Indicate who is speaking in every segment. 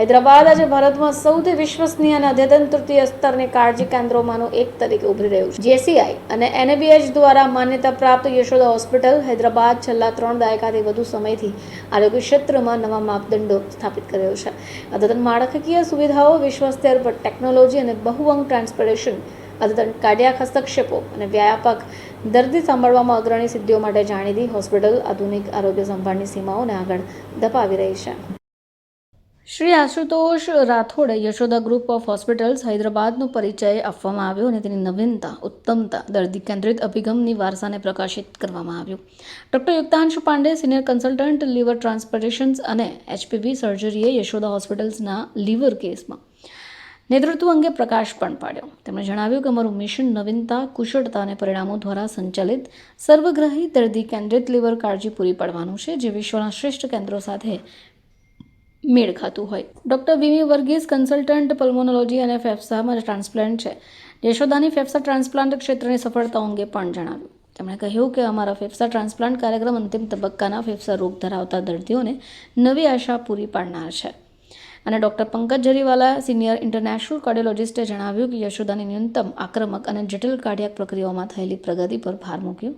Speaker 1: હૈદરાબાદ આજે ભારતમાં સૌથી વિશ્વસનીય અને અદ્યતન તૃતીય સ્તરની કાળજી કેન્દ્રોમાંનું એક તરીકે ઉભરી રહ્યું છે. જેસીઆઈ અને એનએબીએચ દ્વારા માન્યતા પ્રાપ્ત યશોદા હોસ્પિટલ હૈદરાબાદ છેલ્લા ત્રણ દાયકાથી વધુ સમયથી આરોગ્ય ક્ષેત્રમાં નવા માપદંડો સ્થાપિત કર્યો છે. અદ્યતન માળખાકીય સુવિધાઓ વિશ્વસ્તર પર ટેકનોલોજી અને બહુઅંગ ટ્રાન્સપરેશન અદ્યતન કાર્ડિયાક હસ્તક્ષેપો અને વ્યાપક દર્દી સાંભળવામાં અગ્રણી સિદ્ધિઓ માટે જાણીતી હોસ્પિટલ આધુનિક આરોગ્ય સંભાળની સીમાઓને આગળ ધપાવી રહી છે. શ્રી આશુતોષ રાઠોડે યશોદા ગ્રુપ ઓફ હોસ્પિટલ્સ હૈદરાબાદનો પરિચય આપવામાં આવ્યો અને તેની નવીનતા, ઉત્તમતા, દર્દી કેન્દ્રિત અભિગમની વારસાને પ્રકાશિત કરવામાં આવ્યું. Doctor Yuktanshu Pandey senior consultant liver transplantations અને એચપીવી સર્જરીએ યશોદા હોસ્પિટલ્સના લીવર કેસમાં નેતૃત્વ અંગે પ્રકાશ પણ પાડ્યો. તેમણે જણાવ્યું કે અમારું મિશન નવીનતા, કુશળતા અને પરિણામો દ્વારા સંચાલિત સર્વગ્રહી દર્દી કેન્દ્રિત લીવર કાળજી પૂરી પાડવાનું છે, જે વિશ્વના શ્રેષ્ઠ કેન્દ્રો સાથે મેળ ખાતું હોય. Doctor Vimi Varghese consultant, pulmonology અને ફેફસામાં ટ્રાન્સપ્લાન્ટ છે. યશોદાની ફેફસા ટ્રાન્સપ્લાન્ટ ક્ષેત્રની સફળતાઓ અંગે પણ જણાવ્યું. તેમણે કહ્યું કે અમારા ફેફસા ટ્રાન્સપ્લાન્ટ કાર્યક્રમ અંતિમ તબક્કાના ફેફસા રોગ ધરાવતા દર્દીઓને નવી આશા પૂરી પાડનાર છે. અને doctor Pankaj Jariwala senior international કાર્ડિયોલોજિસ્ટે જણાવ્યું કે યશોદાની ન્યૂનતમ આક્રમક અને જટિલ કાર્ડિયાક પ્રક્રિયાઓમાં થયેલી પ્રગતિ પર ભાર મૂક્યો.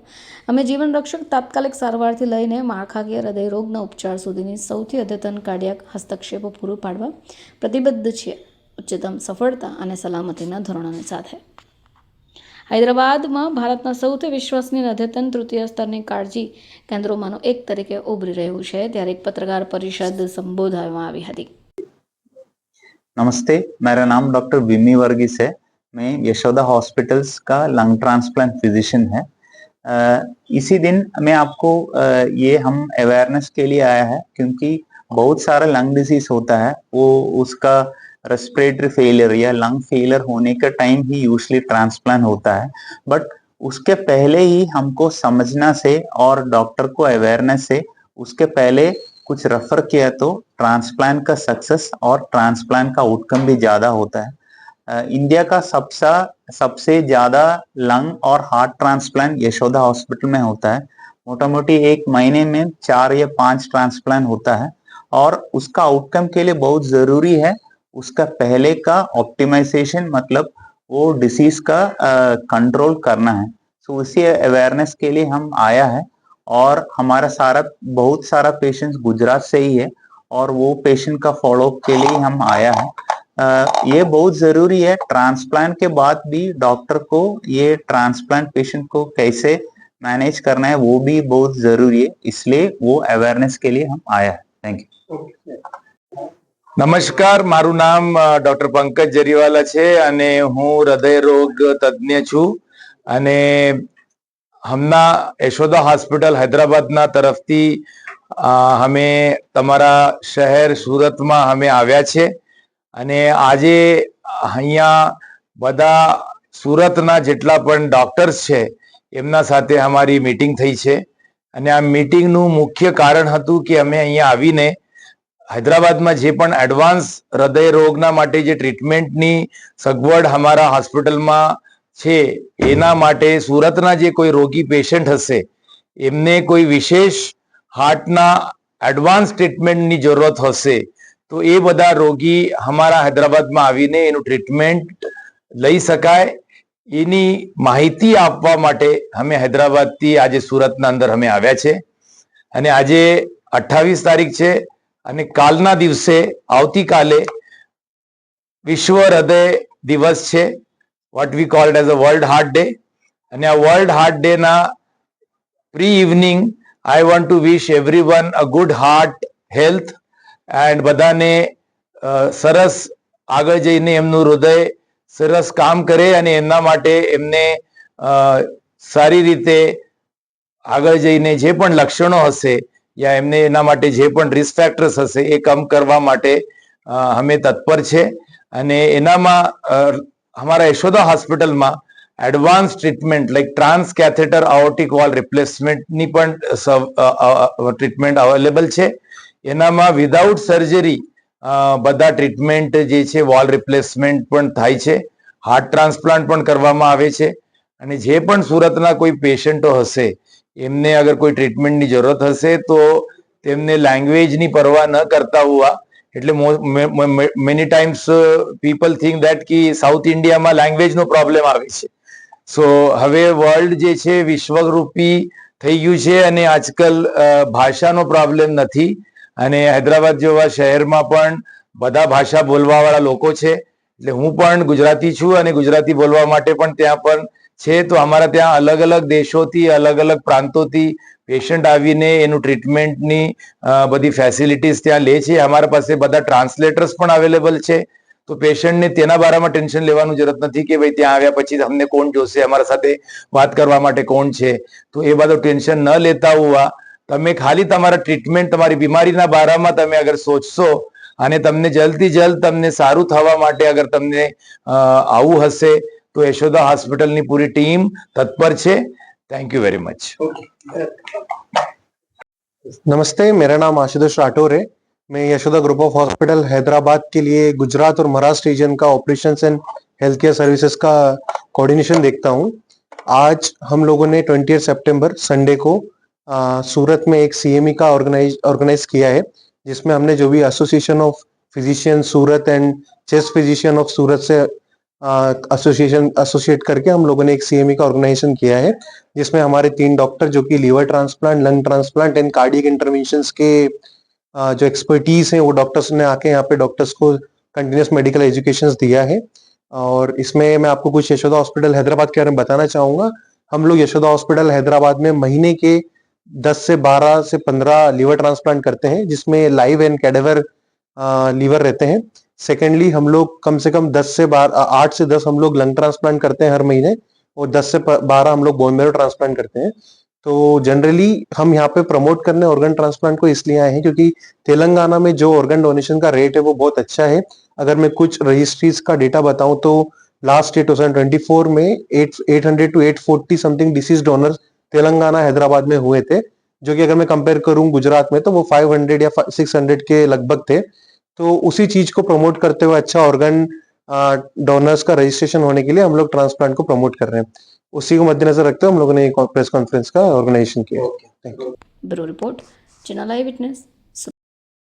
Speaker 1: અમે જીવનરક્ષક તાત્કાલિક સારવારથી લઈને માળખાકીય હૃદયરોગના ઉપચાર સુધીની સૌથી અદ્યતન કાર્ડિયાક હસ્તક્ષેપો પૂરું પાડવા પ્રતિબદ્ધ છીએ. ઉચ્ચતમ સફળતા અને સલામતીના ધોરણોની સાથે. હૈદરાબાદમાં ભારતના સૌથી વિશ્વસનીય અદ્યતન તૃતીય સ્તરની કાળજી કેન્દ્રોમાંનું એક તરીકે ઉભરી રહ્યું છે, ત્યારે એક પત્રકાર પરિષદ સંબોધવામાં આવી હતી.
Speaker 2: नमस्ते, मेरा नाम डॉक्टर विमी वर्गीस है। मैं यशोदा हॉस्पिटल्स का लंग ट्रांसप्लांट फिजिशियन है। इसी दिन मैं आपको ये हम अवेयरनेस के लिए आया है क्योंकि बहुत सारा लंग डिज़ीज़ होता है। वो उसका रेस्पिरेटरी फेलियर या लंग फेलियर होने का टाइम ही यूजली ट्रांसप्लांट होता है। बट उसके पहले ही हमको समझना से और डॉक्टर को अवेयरनेस से, उसके पहले कुछ रेफर किया तो ट्रांसप्लांट का सक्सेस और ट्रांसप्लांट का आउटकम भी ज़्यादा होता है। इंडिया का सबसे सबसे ज़्यादा लंग और हार्ट ट्रांसप्लांट यशोदा हॉस्पिटल में होता है। मोटा मोटी एक महीने में चार या पाँच ट्रांसप्लांट होता है और उसका आउटकम के लिए बहुत ज़रूरी है, उसका पहले का ऑप्टिमाइजेशन मतलब वो डिसीज का कंट्रोल करना है। सो उसी अवेयरनेस के लिए हम आया है। और हमारा सारा बहुत सारा पेशेंट्स गुजरात से ही है और वो पेशेंट का फॉलोअप के लिए हम आया है अ, ये बहुत जरूरी है ट्रांसप्लांट के बाद भी डॉक्टर को ये ट्रांसप्लांट पेशेंट को कैसे मैनेज करना है वो भी बहुत जरूरी है इसलिए वो अवेयरनेस के लिए हम आया है थैंक यू
Speaker 3: નમસ્કાર મારું નામ અ, ડોક્ટર પંકજ જરીવાલા છે અને હું હૃદય રોગ તજ્ઞ છું અને હમણાં યશોદા હોસ્પિટલ હૈદરાબાદના તરફથી અમે તમારા શહેર સુરતમાં અમે આવ્યા છે. અને આજે અહીંયા બધા સુરતના જેટલા પણ ડોક્ટર્સ છે, એમના સાથે અમારી મીટિંગ થઈ છે. અને આ મીટિંગનું મુખ્ય કારણ હતું કે અમે અહીંયા આવીને હૈદરાબાદમાં જે પણ એડવાન્સ હૃદય રોગના માટે જે ટ્રીટમેન્ટની સગવડ અમારા હોસ્પિટલમાં છે, એના માટે સુરતના જે કોઈ રોગી પેશન્ટ હશે, એમને કોઈ વિશેષ હાર્ટના એડવાન્સ ટ્રીટમેન્ટની જરૂરત હશે, તો એ બધા રોગી અમારા હૈદરાબાદમાં આવીને એનું ટ્રીટમેન્ટ લઈ શકાય. એની માહિતી આપવા માટે અમે હૈદરાબાદથી આજે સુરતના અંદર અમે આવ્યા છે. અને આજે અઠ્ઠાવીસ તારીખ છે અને કાલના દિવસે આવતીકાલે વિશ્વ હૃદય દિવસ છે. What we called as a world heart day અને આ વર્લ્ડ હાર્ટ ડે ના pre evening I want to wish everyone a good heart health and બધાને સરસ આગળ જઈને એમનું હૃદય સરસ કામ કરે અને એમના માટે એમને સારી રીતે આગળ જઈને જે પણ લક્ષણો હશે યા એમને એના માટે જે પણ રિસ્ક ફેક્ટર્સ હશે એ કમ કરવા માટે અમે તત્પર છે. અને એનામાં અમારા યશોદા હોસ્પિટલમાં advance treatment like trans catheter aortic valve રિપ્લેસમેન્ટની પણ ટ્રીટમેન્ટ અવેલેબલ છે. એનામાં વિધાઉટ સર્જરી બધા ટ્રીટમેન્ટ જે છે વોલ રિપ્લેસમેન્ટ પણ થાય છે. હાર્ટ ટ્રાન્સપ્લાન્ટ પણ કરવામાં આવે છે. અને જે પણ સુરતના કોઈ પેશન્ટો હશે, એમને અગર કોઈ ટ્રીટમેન્ટની જરૂરત હશે, તો તેમને લેંગ્વેજની પરવા ન કરતા હોવા એટલે many times people think that કે સાઉથ ઇન્ડિયામાં લેંગ્વેજનો પ્રોબ્લેમ આવે છે. સો હવે વર્લ્ડ જે છે, વિશ્વરૂપી થઈ ગયું છે અને આજકાલ ભાષાનો પ્રોબ્લેમ નથી. અને હૈદરાબાદ જેવા શહેરમાં પણ બધા ભાષા બોલવાવાળા લોકો છે. એટલે હું પણ ગુજરાતી છું અને ગુજરાતી બોલવા માટે પણ ત્યાં પણ છે. તો અમારા ત્યાં અલગ અલગ દેશોથી અલગ અલગ પ્રાંતોથી પેશન્ટ આવીને એનું ટ્રીટમેન્ટની બધી ફેસિલિટીઝ ત્યાં લે છે. અમારા પાસે બધા ટ્રાન્સલેટર્સ પણ અવેલેબલ છે. તો પેશન્ટને તેના બારામાં ટેન્શન લેવાનું જરૂરત નથી કે ભાઈ ત્યાં આવ્યા પછી અમને કોણ જોશે, અમારા સાથે વાત કરવા માટે કોણ છે? તો એ બધું ટેન્શન ન લેતા હોવા. તમે ખાલી તમારા ટ્રીટમેન્ટ તમારી બીમારીના બારામાં તમે અગર સોચશો અને તમને જલ્દથી જલ્દ તમને સારું થવા માટે અગર તમને આવું હશે, તો યશોદા હોસ્પિટલની પૂરી ટીમ તત્પર છે. थैंक यू वेरी मच
Speaker 4: नमस्ते मेरा नाम आशुतोष राठौर है। मैं Yashoda group of hospital Hyderabad के लिए गुजरात और महाराष्ट्र रीजन का operation and health care services का कोऑर्डिनेशन देखता हूँ। आज हम लोगों ने ट्वेंटी सितंबर संडे को आ, सूरत में एक सीएमई का ऑर्गेनाइज ऑर्गेनाइज किया है जिसमें हमने जो भी association of physician Surat and chest physician of Surat से एसोसिएशन एसोसिएट करके हम लोगों ने एक सीएमई का ऑर्गेनाइजेशन किया है जिसमें हमारे तीन डॉक्टर जो कि liver transplant lung transplant and cardiac interventions के अ, जो एक्सपर्टीज हैं वो डॉक्टर्स ने आके यहाँ पे डॉक्टर्स को कंटिन्यूस मेडिकल एजुकेशन दिया है। और इसमें मैं आपको कुछ यशोदा हॉस्पिटल हैदराबाद के बारे में बताना चाहूँगा। हम लोग यशोदा हॉस्पिटल हैदराबाद में महीने के 10 से 12 से 15 लीवर ट्रांसप्लांट करते हैं जिसमें लाइव एंड कैडेवर लीवर रहते हैं। सेकेंडली हम लोग कम से कम 10 से 12 आठ से 10 हम लोग लंग ट्रांसप्लांट करते हैं हर महीने और 10 से 12 हम लोग बोन मैरो ट्रांसप्लांट करते हैं। तो जनरली हम यहाँ पे प्रमोट करने ऑर्गन ट्रांसप्लांट को इसलिए आए हैं क्योंकि तेलंगाना में जो ऑर्गन डोनेशन का रेट है वो बहुत अच्छा है। अगर मैं कुछ रजिस्ट्रीज का डेटा बताऊँ तो लास्ट ईयर 2024 में 8 800 to 840 something disease donors Telangana, Hyderabad में हुए थे। जो कि अगर मैं कंपेयर करूँ गुजरात में तो वो 500 या 600 के लगभग थे। तो उसी चीज़ को प्रमोट करते हुए अच्छा ऑर्गन डोनर्स का रजिस्ट्रेशन होने के लिए हम लोग ट्रांसप्लांट को प्रमोट कर रहे हैं। उसी को मद्देनजर रखते हुए हम लोगों ने प्रेस कॉन्फ्रेंस का ऑर्गेनाइजेशन किया।
Speaker 1: Bureau report channel witness.